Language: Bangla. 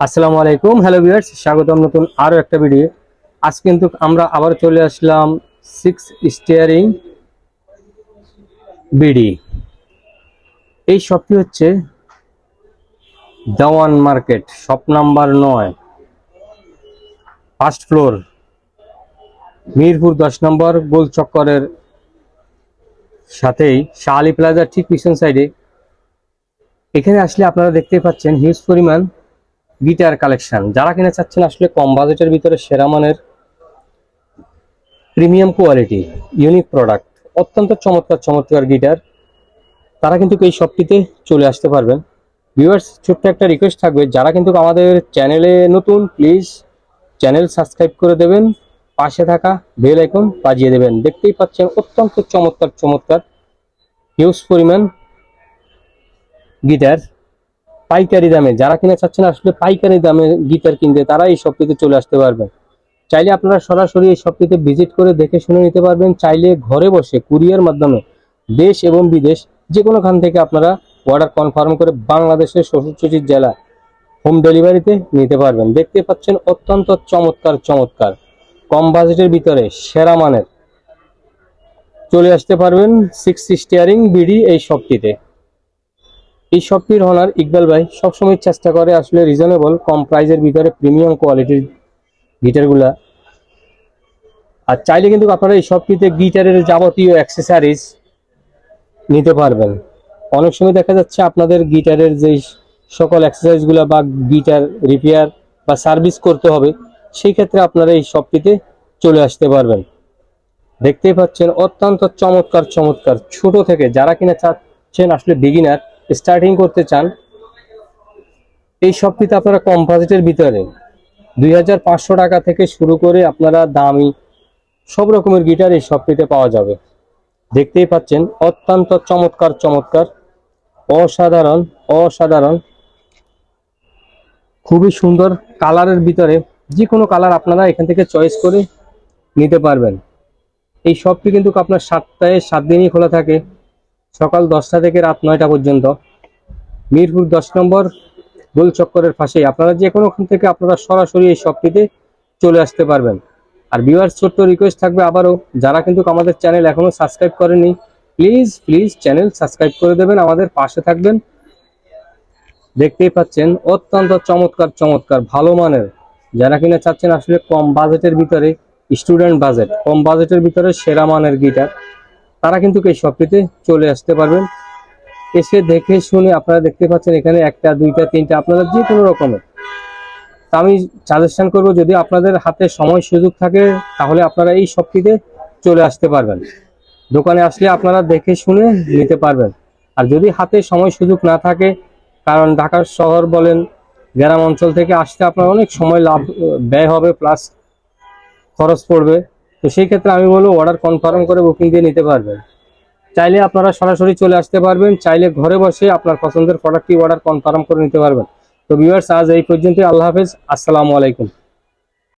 আসসালামু আলাইকুম। হ্যালো ভিউয়ার্স স্বাগতম নতুন আরও একটা ভিডিও আজ কিন্তু আমরা আবার চলে আসলাম সিক্স স্টিয়ারিং বিডি। এই শপটি হচ্ছে দেওয়ান মার্কেট শপ নাম্বার নয়। ফার্স্ট ফ্লোর মিরপুর দশ নম্বর গোল চক্করের সাথেই শাহ আলী প্লাজার ঠিক পিছন সাইডে এখানে আসলে আপনারা দেখতে পাচ্ছেন হিউজ পরিমাণ গিটার কালেকশন। যারা কিনে চাচ্ছেন আসলে কম বাজেটের ভিতরে সেরা মানের প্রিমিয়াম কোয়ালিটি, ইউনিক প্রোডাক্ট, অত্যন্ত চমৎকার চমৎকার গিটার, তারা কিন্তু এই শপটিতে চলে আসতে পারবেন। ভিউয়ার্স ছোট্ট একটা রিকোয়েস্ট থাকবে, যারা কিন্তু আমাদের চ্যানেলে নতুন প্লিজ চ্যানেল সাবস্ক্রাইব করে দেবেন, পাশে থাকা বেল আইকন বাজিয়ে দেবেন। দেখতেই পাচ্ছেন অত্যন্ত চমৎকার চমৎকার হিউজ পরিমাণ গিটার। পাইকারি দামে, যারা কিনে চাচ্ছেন আসলে পাইকারি দামে গিটার কিনতে তারা এই শপটিতে চলে আসতে পারবেন। চাইলে আপনারা সরাসরি এই শপটিতে ভিজিট করে দেখে শুনে নিতে পারবেন। চাইলে ঘরে বসে কুরিয়ার মাধ্যমে দেশ এবং বিদেশ যে কোনো খান থেকে আপনারা অর্ডার কনফার্ম করে বাংলাদেশের ষষ্ঠচটির জেলা হোম ডেলিভারিতে নিতে পারবেন। দেখতে পাচ্ছেন অত্যন্ত চমৎকার চমৎকার। কম বাজেটের ভিতরে সেরা মানের চলে আসতে পারবেন সিক্স স্টিয়ারিং বিডি এই শপটিতে। এই শপটির ওনার ইকবাল ভাই সবসময় চেষ্টা করে আসলে রিজনেবল কম প্রাইজের ভিতরে প্রিমিয়াম কোয়ালিটির গিটারগুলা। আর চাইলে কিন্তু আপনারা এই শপটিতে গিটারের যাবতীয় অ্যাক্সেসারিজ নিতে পারবেন। অনেক সময় দেখা যাচ্ছে আপনাদের গিটারের যে সকল অ্যাক্সেসরিজগুলো বা গিটার রিপেয়ার বা সার্ভিস করতে হবে, সেই ক্ষেত্রে আপনারা এই শপটিতে চলে আসতে পারবেন। দেখতেই পাচ্ছেন অত্যন্ত চমৎকার চমৎকার। ছোট থেকে যারা কিনা চাচ্ছেন আসলে বিগিনার স্টার্টিং করতে চান, এই সব শপটিতে আপনারা কম বাজেটের ভিতরে। দুই হাজার পাঁচশো টাকা থেকে শুরু করে আপনারা দামি সব রকমের গিটার এই শপটিতে পাওয়া যাবে। দেখতেই পাচ্ছেন, অত্যন্ত চমৎকার চমৎকার, অসাধারণ অসাধারণ। খুবই সুন্দর কালারের ভিতরে যে কোনো কালার আপনারা এখান থেকে চয়েস করে নিতে পারবেন। এই শপটি কিন্তু আপনার সাতটায় সাত দিনই খোলা থাকে, সকাল দশটা থেকে রাত নয়টা পর্যন্ত। মিরপুর দশ নম্বর, গোল চক্করের পাশেই। আপনারা যে কোনো ওখান থেকে আপনারা সরাসরি এই শপটিতে চলে আসতে পারবেন। আর ভিউয়ার্স ছোট্ট রিকোয়েস্ট থাকবে আবারও, যারা কিন্তু আমাদের চ্যানেল এখনও সাবস্ক্রাইব করেনি প্লিজ প্লিজ চ্যানেল সাবস্ক্রাইব করে দেবেন, আমাদের পাশে থাকবেন। দেখতেই পাচ্ছেন, অত্যন্ত চমৎকার চমৎকার, ভালো মানের। যারা কিনা চাচ্ছেন আসলে কম বাজেটের ভিতরে স্টুডেন্ট বাজেট কম বাজেটের ভিতরে সেরা মানের গিটার, তারা কিন্তু এই শপটিতে চলে আসতে পারবেন। এসে দেখে শুনে আপনারা দেখতে পাচ্ছেন এখানে একটা, দুইটা, তিনটা, আপনারা যে কোনো রকমের। তা আমি সাজেশন করব, যদি আপনাদের হাতে সময় সুযোগ থাকে, তাহলে আপনারা এই শপটিতে চলে আসতে পারবেন। দোকানে আসলে আপনারা দেখে শুনে নিতে পারবেন। আর যদি হাতে সময় সুযোগ না থাকে, কারণ ঢাকার শহর বলেন, গ্রাম অঞ্চল থেকে আসতে আপনার অনেক সময় লাভ, ব্যয় হবে প্লাস খরচ পড়বে। তো সেই ক্ষেত্রে আমি বলব অর্ডার কনফার্ম করে বুকিং দিয়ে নিতে পারবেন। চাইলে আপনারা সরাসরি চলে আসতে পারবেন, চাইলে ঘরে বসে আপনার পছন্দের প্রোডাক্টটি অর্ডার কনফার্ম করে নিতে পারবেন। তো ভিউয়ার্স আজ এই পর্যন্তই, আল্লাহ হাফেজ, আসসালামু আলাইকুম।